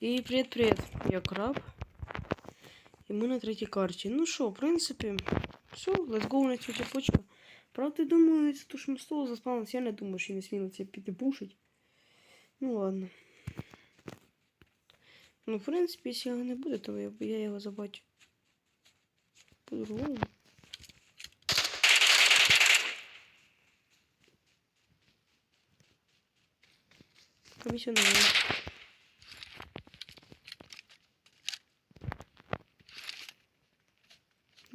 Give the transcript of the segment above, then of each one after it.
І привіт-привіт, я краб. І ми на третій карті. Ну що, в принципі, все, let's go на цю цепочку. Правда, думаю, це то, що ми столу заспавнилися, я не думаю, що не сміло це піти пушить. Ну ладно. Ну, в принципі, якщо його не буде, то я, я його забачу. По-другому. Комісію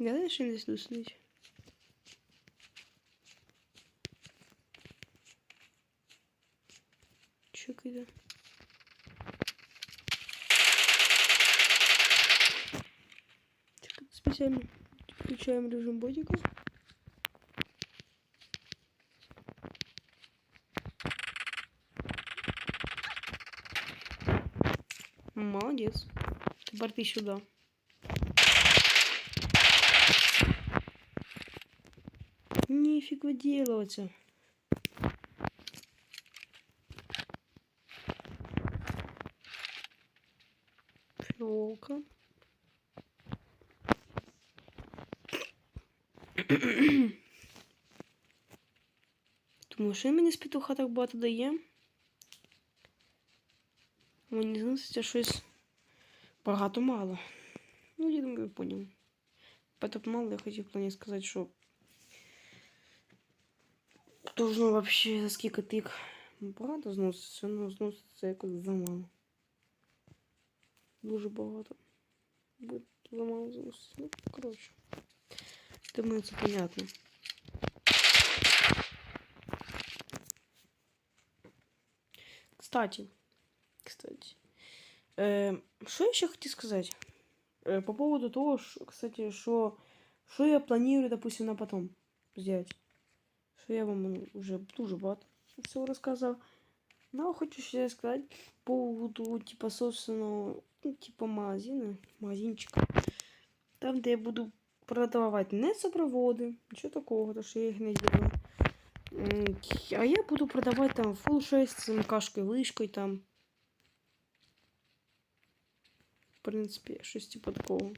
Я ще не здуснуть. Чек іде. Чекай, Спеціально включаємо режим бодіка. Молодец. Тепер ти сюди. Нифига делаться. Фиолка. Думаю, що він мені з петуха так багато дає? Мені зноситься щось багато мало. Ну, я думаю, ви поняли. Потоп мало, я хотів плані сказати, що должно вообще за скільки тик багато зноситься, ну зноситься якось замало. Дуже багато. Буде замало зноситься. Ну, коротше. Думаю, це понятно. Кстати, кстати, э, что я еще хотел сказать? Э, по поводу того, ш- кстати, что, что я планирую, допустим, на потом сделать Что я вам ну, уже дуже багато всего рассказал. Но хочу ще сказать по поводу, типа, собственно, ну, типа магазина, магазинчика. Там, де я буду продавать не сопроводи, нічого такого, то що я їх не делаю. М, А я буду продавать там full 6 з МКшкою, вишкою там. В принципі, щось типу такого.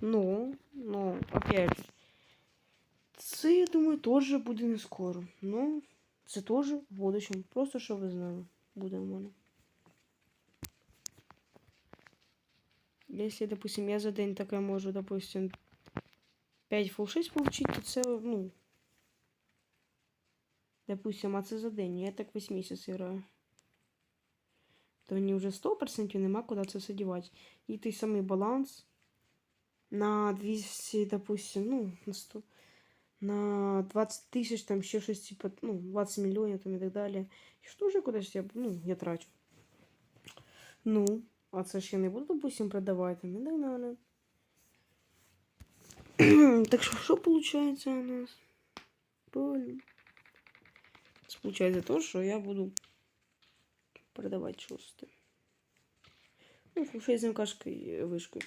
Ну, ну, опять же. Я думаю, теж буде не скоро. Ну, це теж в будущем. Просто щоб ви знали, буде в мене. Если, допустим, я за день таке можу, допустим, 5 full 6 получить, то це, ну, допустим, а це за день. Я так весь місяць граю. То мені вже 100% нема куди це все дівати. І той самий баланс на 200, допустим, ну, на 100, на 20 тисяч, там ще щось, типу, ну, 20 мільйонів там і так далі. І що вже кудись я, ну, я трачу. Ну, а це ж я не буду, допустим, продавати там і так далі. так що, що виходить у нас? Блін. Це Получається то, що я буду продавати шосте. Ну, фушей з МКшкою вишкою.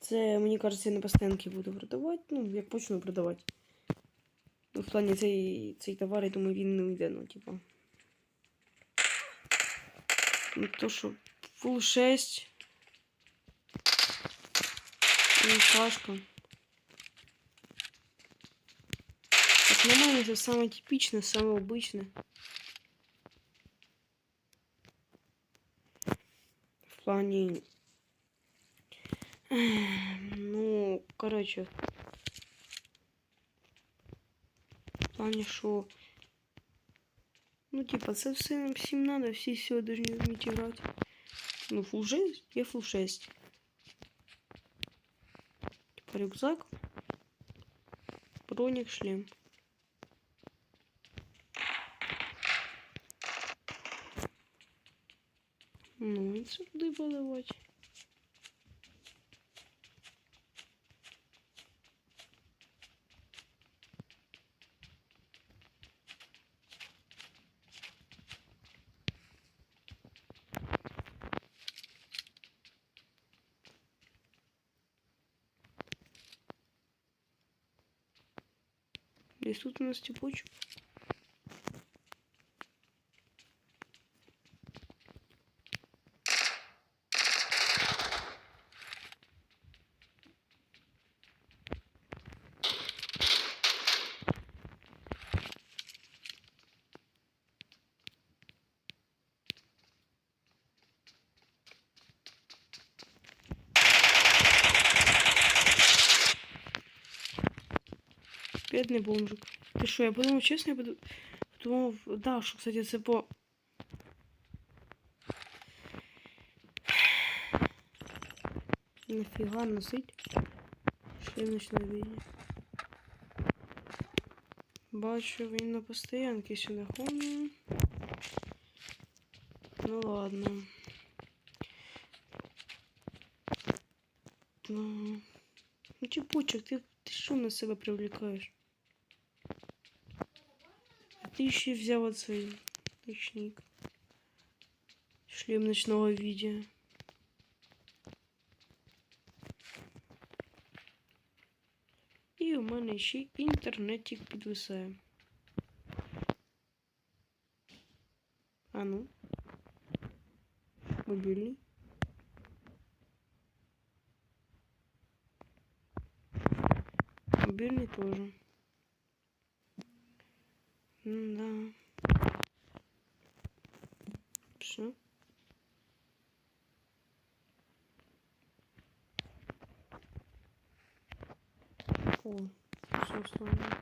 Це, мені кажеться, я на постоянки буду продавати. Ну, як почну продавати. Ну, в плані цей, цей товар, я думаю, він не уйде, ну, типа. Ну, то, що Full 6. МКшка. Как на мене, це саме типічне, саме обичне. В плані. ем, Ну, короче. В плані, що. Ну, типа, це все нам всім надо, всі все должны вміти грати. Ну, фул 6, я фул 6. Типа рюкзак. Броник, шлем. Ну, і це куди подавати. Десь тут Бідний бомжик. Ти що, я подумав, чесно, я подумав, подумав, да, що, кстати, це по... Нафіга носить шлем ночного видения. Бачу, він на постоянке сюди ходить. Ну ладно. Ну, ну чепучек, ты, ты что на себя привлекаешь? А ты еще и взял от свой ночник. Шлем ночного видео. І у мене ще й інтернетик підвисає. А ну. Мобільний. Мобильный тоже. да. Все. О, все сломано.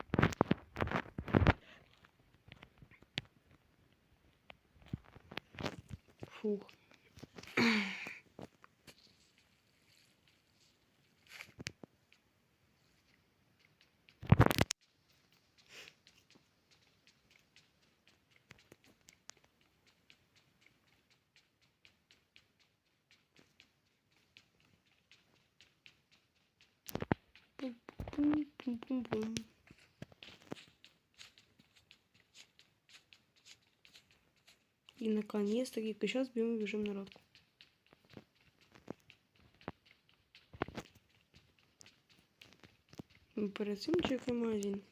Фух. Пум-пум-пум. И наконец-то, сейчас бьем и бежим на народ. Оперативчик М1.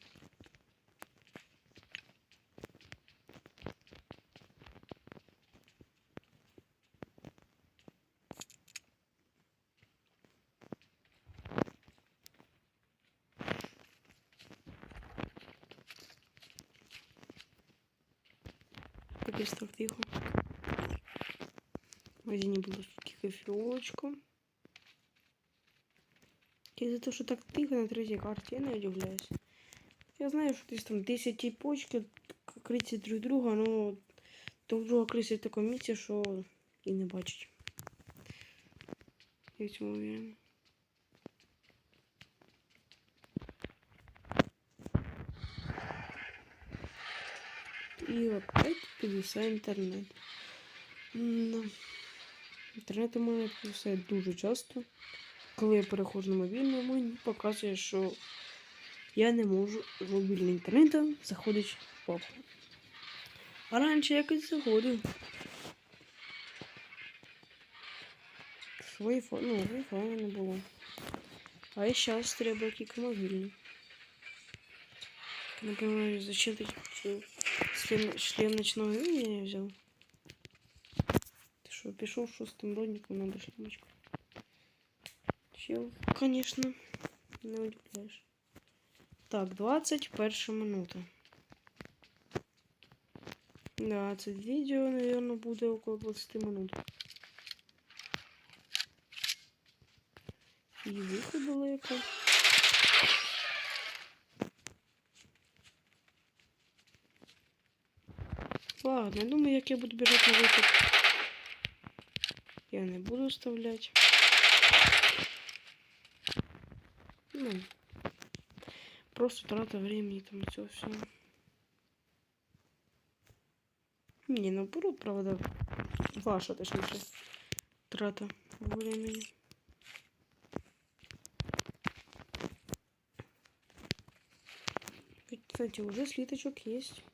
кофеечку. И за то, что так тихо на третьей карте, я не удивляюсь. Я знаю, что здесь там 10 почки крити друг друга, но друг друга крисять в такому місці, що і не бачить. Я в цьому уверен. І опять підвисає інтернет. М-да. Інтернет у мене підвисає дуже часто. Коли я переходжу на мобільний, мені показує, що я не можу з мобільного інтернету заходити в папку. А раніше якось заходив. Wi-Fi, ну, Wi-Fi не було. А і зараз треба тільки мобільний. Например, зачем ты шлем, шлем ночного видения взял? Ты что, пішов шестым родником, надо шлемочку. Чел, конечно, не удивляешь. Так, 21 минута. Да, це відео, наверное, буде около 20 минут. І вихід далеко. Ладно, я думаю, як я буду бежать на выход. Я не буду вставлять. Ну, просто трата времени там все все. Не, наоборот, правда. Ваша, точнее, трата времени. Кстати, уже слиточок есть.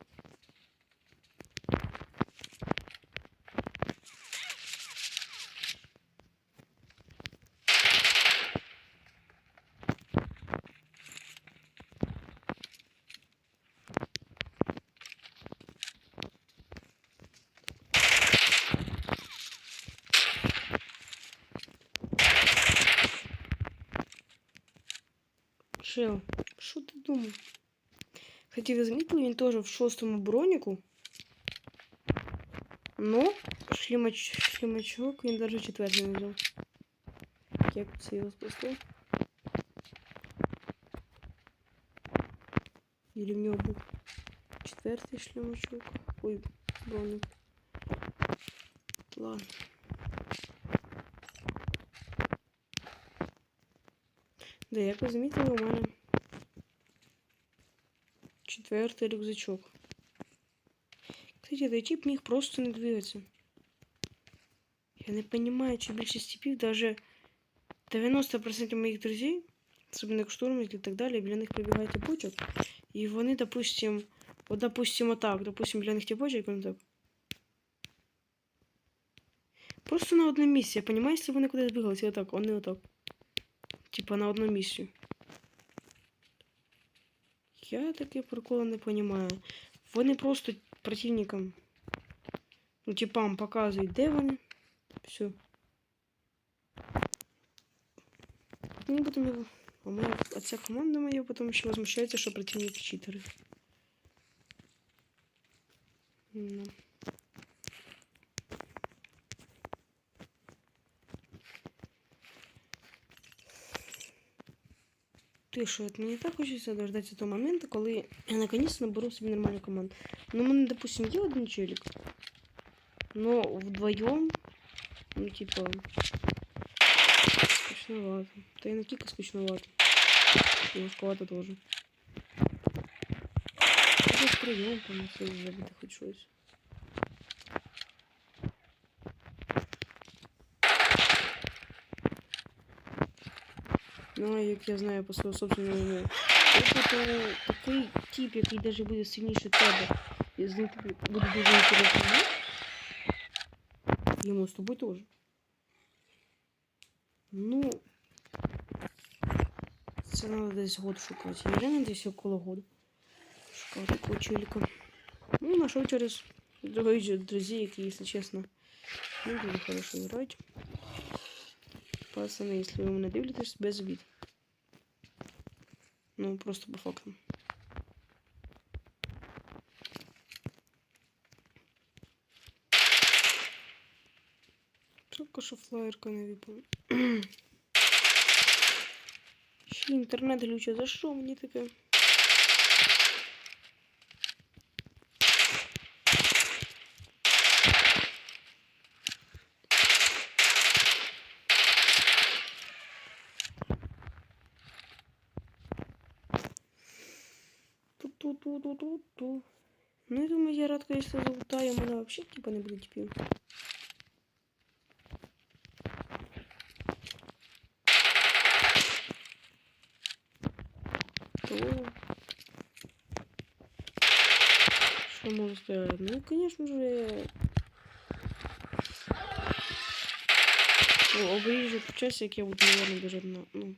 Чел, що ти думав? Кстати, ви замітили, він теж в шостому броніку. Ну, шлімач, шлімачок він навіть четвертий не взяв. Як це його спасти? Или в нього був четвертий шлемачок. Ой, броник. Ладно. Да, як ви замітили, у мене четвертий рюкзачок. Кстати, той тип міг просто не двигатися. Я не понимаю, чи більшість типів, даже 90% моїх друзей, особенно як штурмики і так далі, біля них пробігає тіпочок. І вони, допустим, от, допустим, отак, допустим, біля них тіпочок, вони так. Просто на одному місці. Я понимаю, якщо вони кудись двигалися, отак, вони отак. Типа на одному місці. Я таке прикола не понимаю. Вони просто противникам, ну, типам показують, де вони. Все. Ну, потом я... А моя... А ця команда моя потом еще возмущается, что противники читеры. Ну. Ти що, от мені так хочеться дождатися того моменту, коли я наконец-то наберу собі нормальну команду. Ну, у мене, допустим, є один челик, но вдвоем, ну, типа, скучновато. Та и на кика скучновато. И важковато тоже. Даже втроем там все забити хоч щось. Ну, як я знаю по своєму собственному опиту, такий тип, який даже буде сильніше тебе, і з ним буде дуже інтересно. Ему с тобой тоже. Ну, це надо десь год шукати. Я реально десь около года шукав такого челика. Ну, нашел через других друзей, які, если честно, не дуже хорошо грають. Пацаны, если вы мене дивитесь, без обід. Ну, просто по фактам. Только що флаєрка не випала. Ще інтернет глючить. За що мені таке? Ту-ту-ту-ту-ту-ту. Ну, я думаю, я рад, конечно, залутаю, мене вообще типа не буде типів. то... Что можно сказать? Ну, конечно же... Ну, обрежу часик, я буду, наверное, бежать на, ну,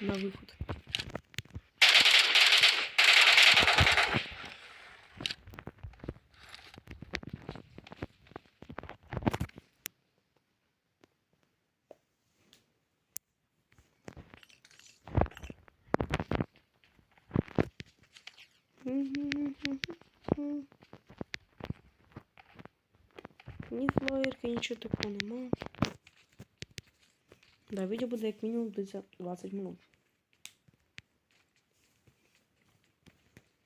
на выход. Ні флоєрки, нічого такого нема. Да, відео буде як мінімум десь 20 минут.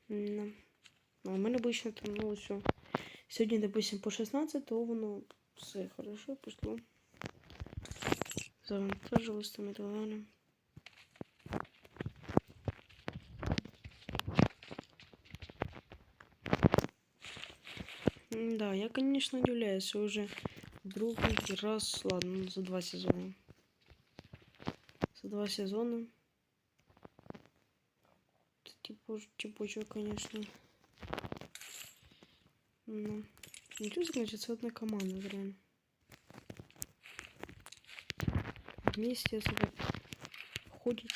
Ну, а у мене обично там, ну, все. Сьогодні, допустим, по 16, то воно все хорошо пішло. Завантажилось там і так Да, я, конечно, удивляюсь, уже другий раз, ладно, ну, за два сезона. За два сезона. Типа, типочек, конечно. Ну, ничего, значит, это одна команда, реально. Вместе, если ходить.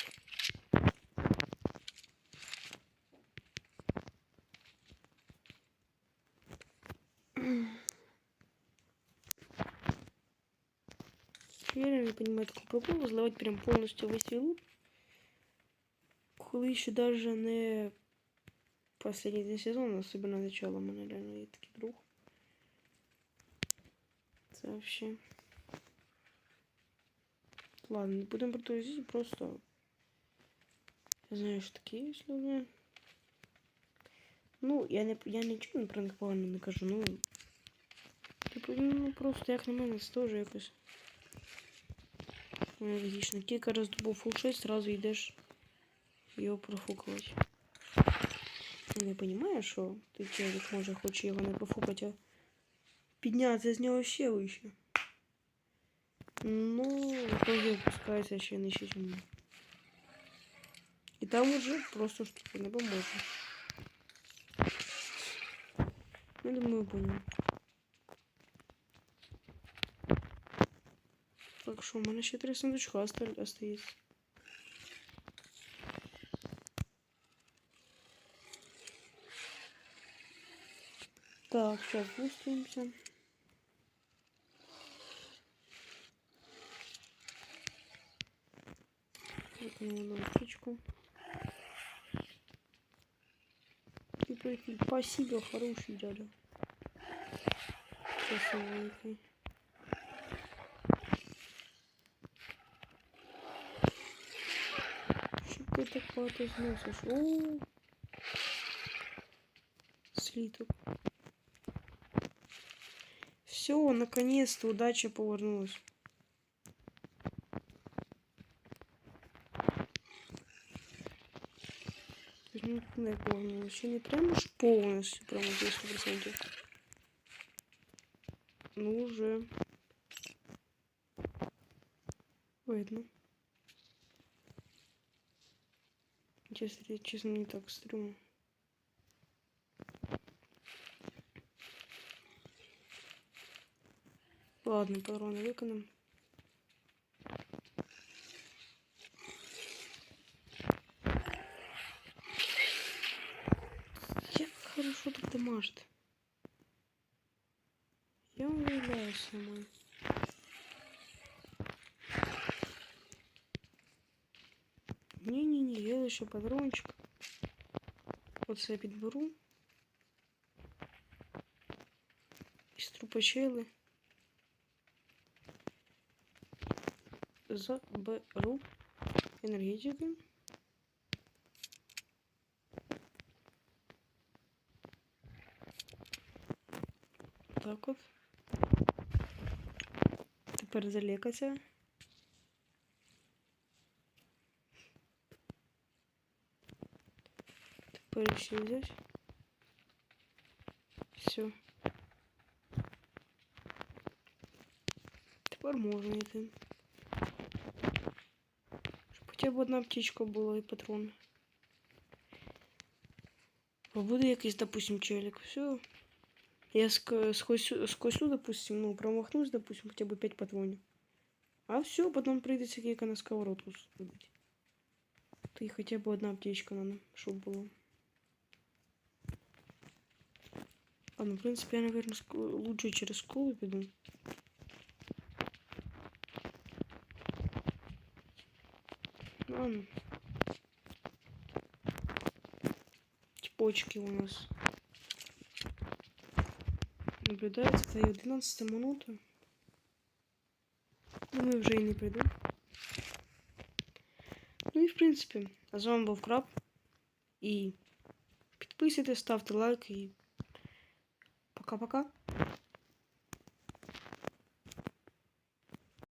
Я реально не понимаю такого приколу, зливати прям повністю весь свій лут. Коли ще даже не последний день сезону, особенно начало, у мене реально є такий друг. Це вообще. Ладно, не будемо продовжити, просто... Я знаю, що такі є люди. Ну, я не я нічого про них погано не кажу, ну. Типу, ну просто як на мене, це теж якось. Ну, логічно. Кілька раз добув фул 6, сразу йдеш його профукувати. Я не розумію, що ти чоловік може хоче його не профукати, а піднятися з нього ще вище. Ну, в итоге опускается ще нижче, чем И там уже просто что-то не поможе. Я думаю, понял. Так що, у мене ще три сундучка оста- остається. Так, сейчас. Выкинула на птичку. Ты прикинь, спасибо, хороший дядя. Красивенький. Что ты так багато зносиш? О, слиток. Все, наконец-то удача повернулась. Ну, не повернулась. Ще не прямо ж повністю, прямо 200%. Ну, уже видно. Честно, честно, не так стрёмно. Ладно, патроны виконам. Як хорошо тут дамажит. Я уявляю сама. Ні-ні-ні, я лише патрончик. Оце підберу. Із трупочели. Заберу енергетики. Так от. Тепер залікатися. Ще взяти. Все. Тепер можна йти. Щоб хоча б одна птичка була і патрон. Бо буде якийсь, допустим, челик. Все. Я ск- сквозь, сквозь, допустим, ну, промахнусь, допустим, хотя бы 5 патронов. А все, потом прийдеться кілька на сковородку садить. Та й хоча б одна аптечка надо, щоб було. А, ну, в принципе, я, наверное, лучше через школу піду. Ладно. Типочки у нас наблюдается. Та й 11 минута. Думаю, вже і не прийду. Ну і в принципі, а з вами був Краб. І підписуйтесь, ставте лайк і пока-пока.